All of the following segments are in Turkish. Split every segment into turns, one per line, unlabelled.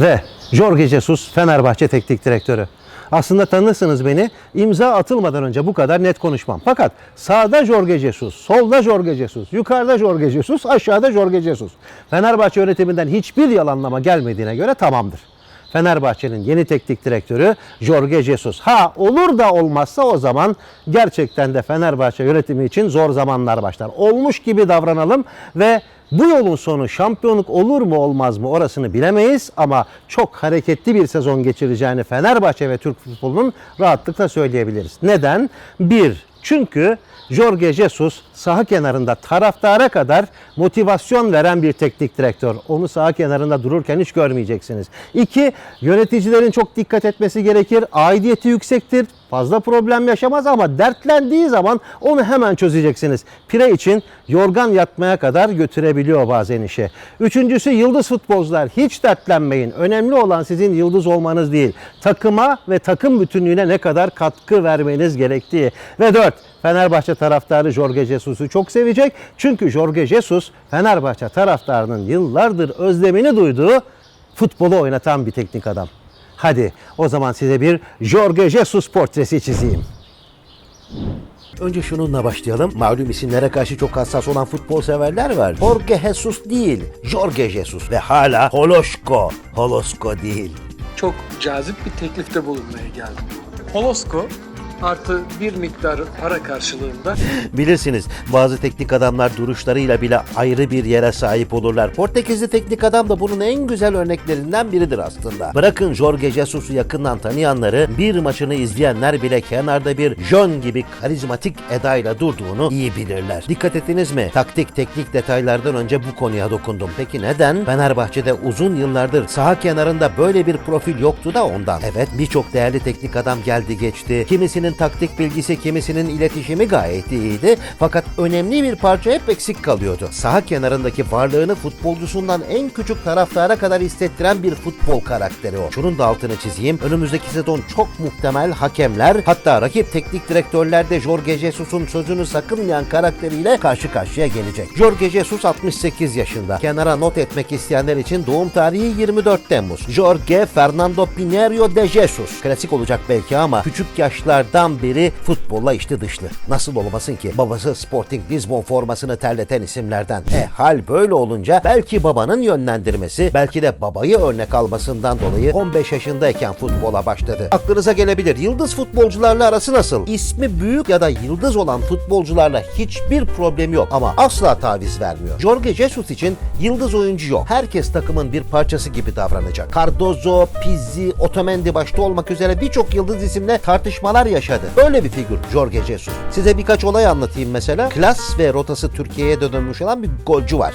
Ve Jorge Jesus Fenerbahçe Teknik Direktörü. Aslında tanırsınız beni. imza atılmadan önce bu kadar net konuşmam. Fakat sağda Jorge Jesus, solda Jorge Jesus, yukarıda Jorge Jesus, aşağıda Jorge Jesus. Fenerbahçe yönetiminden hiçbir yalanlama gelmediğine göre tamamdır. Fenerbahçe'nin yeni teknik direktörü Jorge Jesus. Ha olur da olmazsa o zaman gerçekten de Fenerbahçe yönetimi için zor zamanlar başlar. Olmuş gibi davranalım ve bu yolun sonu şampiyonluk olur mu olmaz mı orasını bilemeyiz ama çok hareketli bir sezon geçireceğini Fenerbahçe ve Türk futbolunun rahatlıkla söyleyebiliriz. Neden? Bir, çünkü Jorge Jesus saha kenarında taraftara kadar motivasyon veren bir teknik direktör. Onu saha kenarında dururken hiç görmeyeceksiniz. İki, yöneticilerin çok dikkat etmesi gerekir. Aidiyeti yüksektir. Fazla problem yaşamaz ama dertlendiği zaman onu hemen çözeceksiniz. Pire için yorgan yatmaya kadar götürebiliyor bazen işi. Üçüncüsü yıldız futbolcular. Hiç dertlenmeyin. Önemli olan sizin yıldız olmanız değil. Takıma ve takım bütünlüğüne ne kadar katkı vermeniz gerektiği. Ve dört, Fenerbahçe taraftarı Jorge Jesus'u çok sevecek. Çünkü Jorge Jesus Fenerbahçe taraftarının yıllardır özlemini duyduğu futbolu oynatan bir teknik adam. Hadi o zaman size bir Jorge Jesus portresi çizeyim. Önce şununla başlayalım. Malum isimlere karşı çok hassas olan futbol severler var. Jorge Jesus değil, Jorge Jesus ve hala Holoşko. Holosko değil.
çok cazip bir teklifte bulunmaya geldim. Holosko artı bir miktar para karşılığında
Bilirsiniz bazı teknik adamlar duruşlarıyla bile ayrı bir yere sahip olurlar. Portekizli teknik adam da bunun en güzel örneklerinden biridir aslında. Bırakın Jorge Jesus'u yakından tanıyanları bir maçını izleyenler bile kenarda bir Jön gibi karizmatik edayla durduğunu iyi bilirler. Dikkat ettiniz mi? Taktik teknik detaylardan önce bu konuya dokundum. Peki neden? Fenerbahçe'de uzun yıllardır saha kenarında böyle bir profil yoktu da ondan. Evet birçok değerli teknik adam geldi geçti. Kimisinin taktik bilgisi, kimisinin iletişimi gayet iyiydi. Fakat önemli bir parça hep eksik kalıyordu. Saha kenarındaki varlığını futbolcusundan en küçük taraftara kadar hissettiren bir futbol karakteri o. Şunun da altını çizeyim. Önümüzdeki sezon çok muhtemel hakemler hatta rakip teknik direktörler de Jorge Jesus'un sözünü sakınmayan karakteriyle karşı karşıya gelecek. Jorge Jesus 68 yaşında. Kenara not etmek isteyenler için doğum tarihi 24 Temmuz. Jorge Fernando Pinheiro de Jesus. Klasik olacak belki ama küçük yaşlardan beri futbolla içli dışlı. Nasıl olmasın ki? Babası Sporting Lisbon formasını terleten isimlerden. E hal böyle olunca belki babanın yönlendirmesi, belki de babayı örnek almasından dolayı 15 yaşındayken futbola başladı. Aklınıza gelebilir. Yıldız futbolcularla arası nasıl? İsmi büyük ya da yıldız olan futbolcularla hiçbir problemi yok ama asla taviz vermiyor. Jorge Jesus için yıldız oyuncu yok. Herkes takımın bir parçası gibi davranacak. Cardozo, Pizzi, Otamendi başta olmak üzere birçok yıldız isimle tartışmalar yaşadı. Böyle bir figür Jorge Jesus. Size birkaç olay anlatayım mesela. Klas ve rotası Türkiye'ye dönülmüş olan bir golcü var.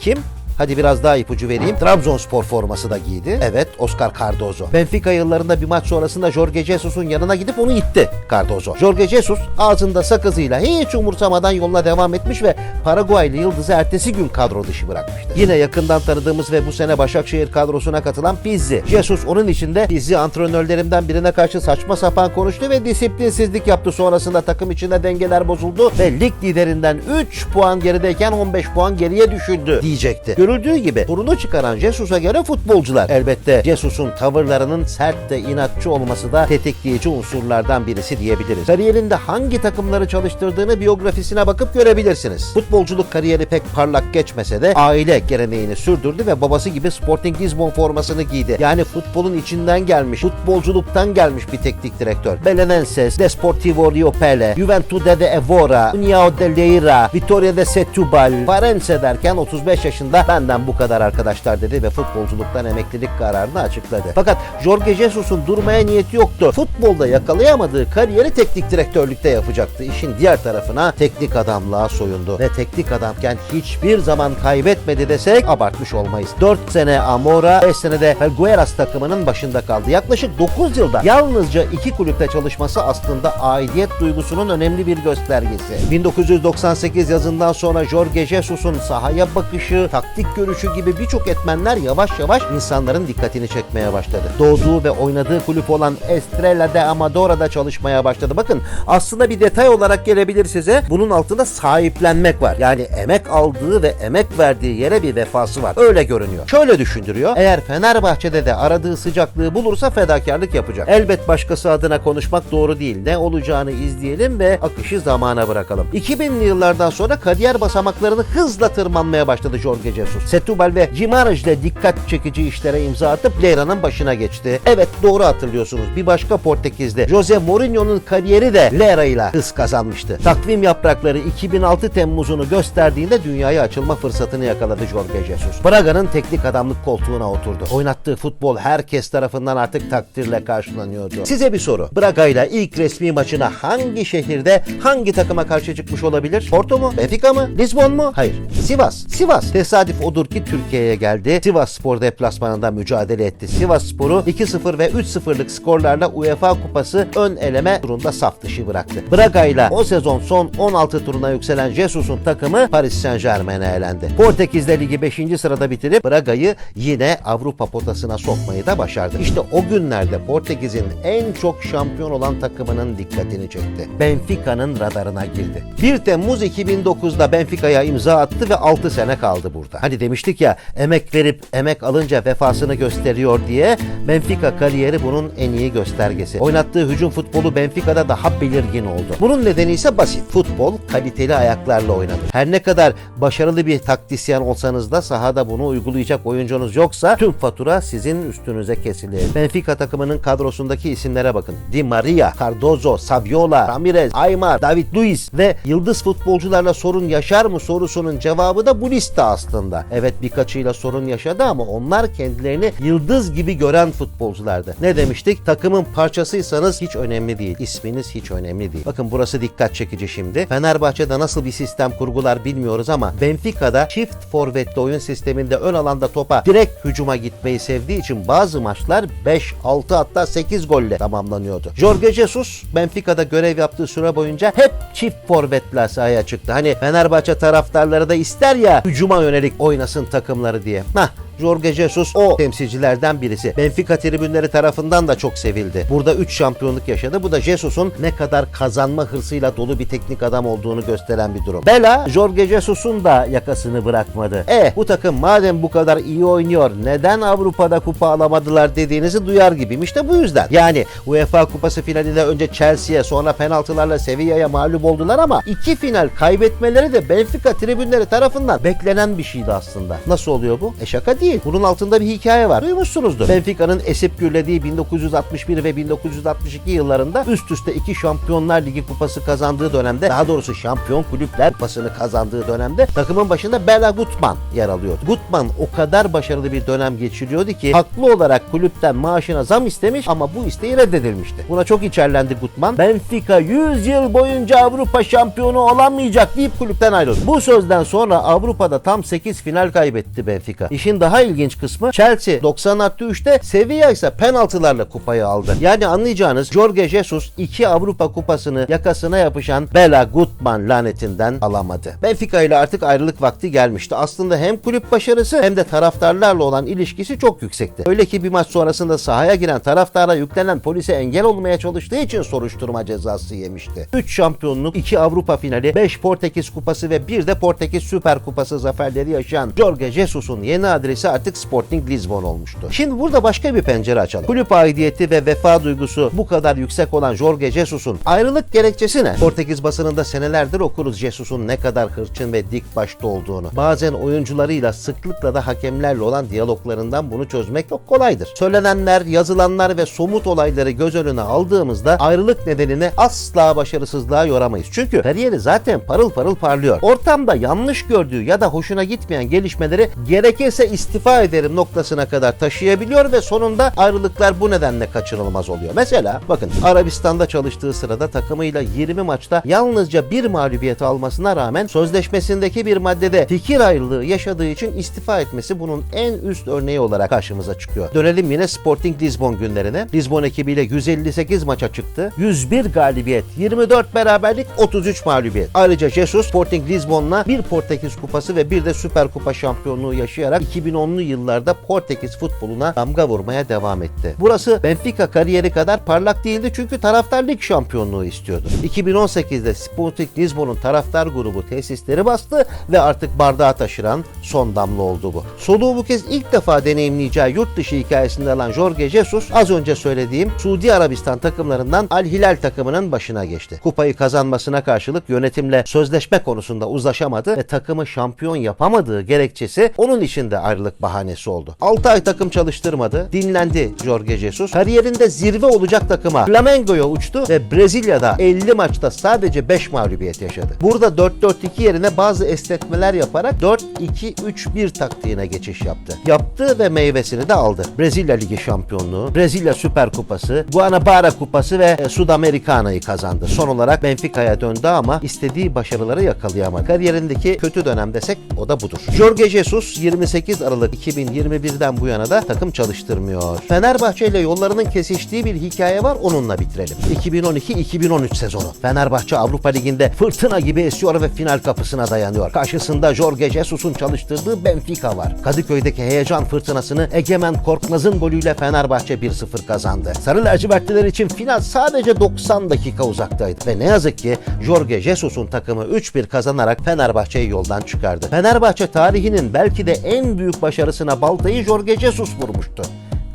Kim? Hadi biraz daha ipucu vereyim. Trabzonspor forması da giydi. Evet, Oscar Cardozo. Benfica yıllarında bir maç sonrasında Jorge Jesus'un yanına gidip onu itti Cardozo. Jorge Jesus ağzında sakızıyla hiç umursamadan yoluna devam etmiş ve Paraguaylı yıldızı ertesi gün kadro dışı bırakmıştı. Yine yakından tanıdığımız ve bu sene Başakşehir kadrosuna katılan Pizzi. Jesus onun içinde Pizzi antrenörlerimden birine karşı saçma sapan konuştu ve disiplinsizlik yaptı. Sonrasında takım içinde dengeler bozuldu ve lig liderinden 3 puan gerideyken 15 puan geriye düşüldü diyecekti. Görüldüğü gibi sorunu çıkaran Jesus'a göre futbolcular. Elbette Jesus'un tavırlarının sert de inatçı olması da tetikleyici unsurlardan birisi diyebiliriz. Kariyerinde hangi takımları çalıştırdığını biyografisine bakıp görebilirsiniz. Futbolculuk kariyeri pek parlak geçmese de aile geleneğini sürdürdü ve babası gibi Sporting Lisbon formasını giydi. Yani futbolun içinden gelmiş, futbolculuktan gelmiş bir teknik direktör. Belenenses, Desportivo Rio Pele, Juventude de Evora, União de Leira, Vitória de Setúbal, Farense derken 35 yaşında benden bu kadar arkadaşlar dedi ve futbolculuktan emeklilik kararını açıkladı. Fakat Jorge Jesus'un durmaya niyeti yoktu. Futbolda yakalayamadığı kariyeri teknik direktörlükte yapacaktı. İşin diğer tarafına teknik adamlığa soyundu ve teknik adamken hiçbir zaman kaybetmedi desek abartmış olmayız. 4 sene Amora, 5 sene de Felgueras takımının başında kaldı. Yaklaşık 9 yılda yalnızca iki kulüpte çalışması aslında aidiyet duygusunun önemli bir göstergesi. 1998 yazından sonra Jorge Jesus'un sahaya bakışı, taktik teknik görüşü gibi birçok etmenler yavaş yavaş insanların dikkatini çekmeye başladı. Doğduğu ve oynadığı kulüp olan Estrella de Amadora'da çalışmaya başladı. Bakın aslında bir detay olarak gelebilir size. Bunun altında sahiplenmek var. Yani emek aldığı ve emek verdiği yere bir vefası var. Öyle görünüyor. Şöyle düşündürüyor. Eğer Fenerbahçe'de de aradığı sıcaklığı bulursa fedakarlık yapacak. Elbet başkası adına konuşmak doğru değil. Ne olacağını izleyelim ve akışı zamana bırakalım. 2000'li yıllardan sonra kariyer basamaklarını hızla tırmanmaya başladı Jorge Jesus. Setúbal ve Gimarães ile dikkat çekici işlere imza atıp Leyra'nın başına geçti. Evet doğru hatırlıyorsunuz. Bir başka Portekizli Jose Mourinho'nun kariyeri de Leira ile hız kazanmıştı. Takvim yaprakları 2006 Temmuz'unu gösterdiğinde dünyaya açılma fırsatını yakaladı Jorge Jesus. Braga'nın teknik adamlık koltuğuna oturdu. Oynattığı futbol herkes tarafından artık takdirle karşılanıyordu. Size bir soru. Braga ile ilk resmi maçına hangi şehirde hangi takıma karşı çıkmış olabilir? Porto mu? Benfica mı? Lisbon mu? Hayır. Sivas. Sivas. Tesadüf odur ki Türkiye'ye geldi. Sivas Spor deplasmanında mücadele etti. Sivas Spor'u 2-0 ve 3-0'lık skorlarla UEFA Kupası ön eleme turunda saf dışı bıraktı. Braga ile o sezon son 16 turuna yükselen Jesus'un takımı Paris Saint Germain'e elendi. Portekiz'de ligi 5. sırada bitirip Braga'yı yine Avrupa potasına sokmayı da başardı. İşte o günlerde Portekiz'in en çok şampiyon olan takımının dikkatini çekti. Benfica'nın radarına girdi. 1 Temmuz 2009'da Benfica'ya imza attı ve 6 sene kaldı burada. Hani demiştik ya emek verip emek alınca vefasını gösteriyor diye Benfica kariyeri bunun en iyi göstergesi. Oynattığı hücum futbolu Benfica'da daha belirgin oldu. Bunun nedeni ise basit. Futbol kaliteli ayaklarla oynanır. Her ne kadar başarılı bir taktisyen olsanız da sahada bunu uygulayacak oyuncunuz yoksa tüm fatura sizin üstünüze kesilir. Benfica takımının kadrosundaki isimlere bakın. Di Maria, Cardozo, Saviola, Ramirez, Aymar, David Luiz ve yıldız futbolcularla sorun yaşar mı sorusunun cevabı da bu liste aslında. Evet birkaçıyla sorun yaşadı ama onlar kendilerini yıldız gibi gören futbolculardı. Ne demiştik? Takımın parçasıysanız hiç önemli değil. İsminiz hiç önemli değil. Bakın burası dikkat çekici şimdi. Fenerbahçe'de nasıl bir sistem kurgular bilmiyoruz ama Benfica'da çift forvetli oyun sisteminde ön alanda topa direkt hücuma gitmeyi sevdiği için bazı maçlar 5, 6 hatta 8 golle tamamlanıyordu. Jorge Jesus Benfica'da görev yaptığı süre boyunca hep çift forvetle sahaya çıktı. Hani Fenerbahçe taraftarları da ister ya hücuma yönelik oynasın takımları diye. Hah Jorge Jesus o temsilcilerden birisi. Benfica tribünleri tarafından da çok sevildi. Burada 3 şampiyonluk yaşadı. Bu da Jesus'un ne kadar kazanma hırsıyla dolu bir teknik adam olduğunu gösteren bir durum. Bela, Jorge Jesus'un da yakasını bırakmadı. E bu takım madem bu kadar iyi oynuyor neden Avrupa'da kupa alamadılar dediğinizi duyar gibiyim. İşte bu yüzden. Yani UEFA Kupası finalinde önce Chelsea'ye sonra penaltılarla Sevilla'ya mağlup oldular ama iki final kaybetmeleri de Benfica tribünleri tarafından beklenen bir şeydi aslında. Nasıl oluyor bu? E şaka değil. Bunun altında bir hikaye var. Duymuşsunuzdur. Benfica'nın esip gürlediği 1961 ve 1962 yıllarında üst üste iki Şampiyonlar Ligi kupası kazandığı dönemde daha doğrusu Şampiyon Kulüpler Kupası'nı kazandığı dönemde takımın başında Bela Gutman yer alıyordu. Gutman o kadar başarılı bir dönem geçiriyordu ki haklı olarak kulüpten maaşına zam istemiş ama bu isteği reddedilmişti. Buna çok içerlendi Gutman. Benfica 100 yıl boyunca Avrupa şampiyonu olamayacak deyip kulüpten ayrıldı. Bu sözden sonra Avrupa'da tam 8 final kaybetti Benfica. İşin daha ilginç kısmı Chelsea 90 artı 3'te Sevilla ise penaltılarla kupayı aldı. Yani anlayacağınız Jorge Jesus iki Avrupa kupasını yakasına yapışan Bela Gutman lanetinden alamadı. Benfica ile artık ayrılık vakti gelmişti. Aslında hem kulüp başarısı hem de taraftarlarla olan ilişkisi çok yüksekti. Öyle ki bir maç sonrasında sahaya giren taraftara yüklenen polise engel olmaya çalıştığı için soruşturma cezası yemişti. 3 şampiyonluk, 2 Avrupa finali, 5 Portekiz kupası ve bir de Portekiz Süper Kupası zaferleri yaşayan Jorge Jesus'un yeni adresi artık Sporting Lisbon olmuştu. Şimdi burada başka bir pencere açalım. Kulüp aidiyeti ve vefa duygusu bu kadar yüksek olan Jorge Jesus'un ayrılık gerekçesi ne? Portekiz basınında senelerdir okuruz Jesus'un ne kadar hırçın ve dik başta olduğunu. Bazen oyuncularıyla sıklıkla da hakemlerle olan diyaloglarından bunu çözmek çok kolaydır. Söylenenler, yazılanlar ve somut olayları göz önüne aldığımızda ayrılık nedenini asla başarısızlığa yoramayız. Çünkü kariyeri zaten parıl parıl parlıyor. Ortamda yanlış gördüğü ya da hoşuna gitmeyen gelişmeleri gerekirse istisna istifa ederim noktasına kadar taşıyabiliyor ve sonunda ayrılıklar bu nedenle kaçınılmaz oluyor. Mesela bakın Arabistan'da çalıştığı sırada takımıyla 20 maçta yalnızca bir mağlubiyet almasına rağmen sözleşmesindeki bir maddede fikir ayrılığı yaşadığı için istifa etmesi bunun en üst örneği olarak karşımıza çıkıyor. Dönelim yine Sporting Lisbon günlerine. Lisbon ekibiyle 158 maça çıktı. 101 galibiyet, 24 beraberlik, 33 mağlubiyet. Ayrıca Jesus Sporting Lisbon'la bir Portekiz kupası ve bir de Süper Kupa şampiyonluğu yaşayarak 2010'lu yıllarda Portekiz futboluna damga vurmaya devam etti. Burası Benfica kariyeri kadar parlak değildi çünkü taraftar lig şampiyonluğu istiyordu. 2018'de Sporting Lisbon'un taraftar grubu tesisleri bastı ve artık bardağı taşıran son damla oldu bu. Soluğu bu kez ilk defa deneyimleyeceği yurt dışı hikayesinde alan Jorge Jesus az önce söylediğim Suudi Arabistan takımlarından Al Hilal takımının başına geçti. Kupayı kazanmasına karşılık yönetimle sözleşme konusunda uzlaşamadı ve takımı şampiyon yapamadığı gerekçesi onun için de ayrılık bahanesi oldu. 6 ay takım çalıştırmadı, dinlendi Jorge Jesus. Kariyerinde zirve olacak takıma Flamengo'ya uçtu ve Brezilya'da 50 maçta sadece 5 mağlubiyet yaşadı. Burada 4-4-2 yerine bazı esnetmeler yaparak 4-2-3-1 taktiğine geçiş yaptı. Yaptı ve meyvesini de aldı. Brezilya Ligi şampiyonluğu, Brezilya Süper Kupası, Guanabara Kupası ve e, Sudamericana'yı kazandı. Son olarak Benfica'ya döndü ama istediği başarıları yakalayamadı. Kariyerindeki kötü dönem desek o da budur. Jorge Jesus 28 Aralık 2021'den bu yana da takım çalıştırmıyor. Fenerbahçe ile yollarının kesiştiği bir hikaye var onunla bitirelim. 2012-2013 sezonu. Fenerbahçe Avrupa Ligi'nde fırtına gibi esiyor ve final kapısına dayanıyor. Karşısında Jorge Jesus'un çalıştırdığı Benfica var. Kadıköy'deki heyecan fırtınasını Egemen Korkmaz'ın golüyle Fenerbahçe 1-0 kazandı. Sarı lacivertliler için final sadece 90 dakika uzaktaydı ve ne yazık ki Jorge Jesus'un takımı 3-1 kazanarak Fenerbahçe'yi yoldan çıkardı. Fenerbahçe tarihinin belki de en büyük başarısına baltayı Jorge Jesus vurmuştu.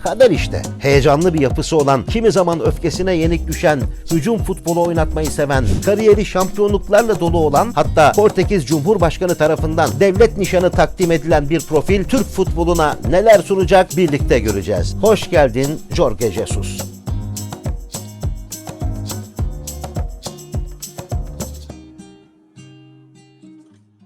Kader işte. Heyecanlı bir yapısı olan, kimi zaman öfkesine yenik düşen, hücum futbolu oynatmayı seven, kariyeri şampiyonluklarla dolu olan, hatta Portekiz Cumhurbaşkanı tarafından devlet nişanı takdim edilen bir profil Türk futboluna neler sunacak birlikte göreceğiz. Hoş geldin Jorge Jesus.